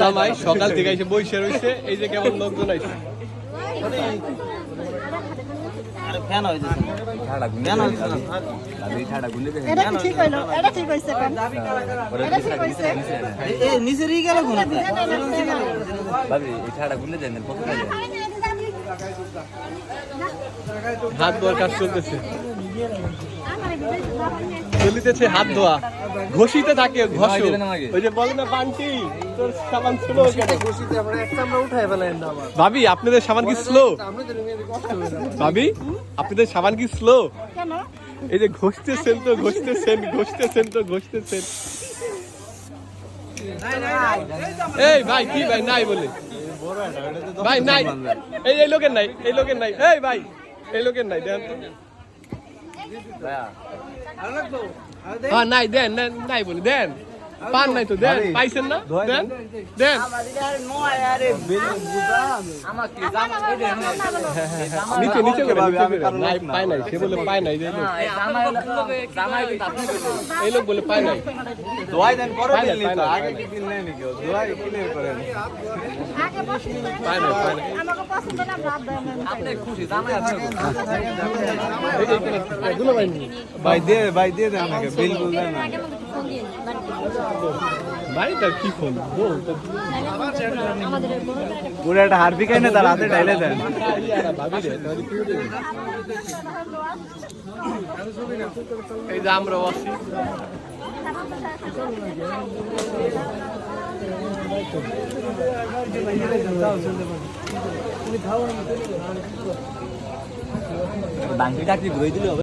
জামাই সকাল থেকে এসে বসে রয়েছে। এই যে কেমন লোকজন আইছে টাকা হাত ধোয়ার কাজ চলতেছে চলিতেছে হাত ধোয়া। ঘষিতে থাকে ঘষো? ওই যে বলে না পান্টি তোর সাবান স্লো কেন? ভাবি আপনাদের সাবান কি স্লো? ভাবি আপনাদের সাবান কি স্লো? কেন? এই যে ঘষতেছেন তো ঘষতেছেন ঘষতেছেন তো ঘষতেছেন। এই ভাই কি ভাই নাই বলে। ভাই নাই। এই এই লোকের নাই এই লোকের নাই। এই ভাই এই লোকের নাই দেন তো। হ্যাঁ নাই দেন দেন, নাই বলে দেন পান নাই তো দেন পাইছেন না দেন দেন নিচে নিচে করে নাই পায় নাই সে বলে পায় নাই এই লোক এই লোক বলে পায় নাই দোয়াই দেন পরে বিল পায় আগে কি বিল কেউ দোয়াই ক্লিয়ার করেন আগে পছন্দ করে পায় না, পায় না। আমাকে পছন্দ না ভাত আপনি খুশি এই যে ভাই ভাই দিয়ে ভাই দিয়ে দেন আমাকে বিল বুল দেন না বাড়িটা কি ফোন? পুরো একটা হারবি খাই না তার হাতে ঢাইলে দেন। কি এই যে আমরা আছি। বাংটি কাটি ঘুরে দিলে?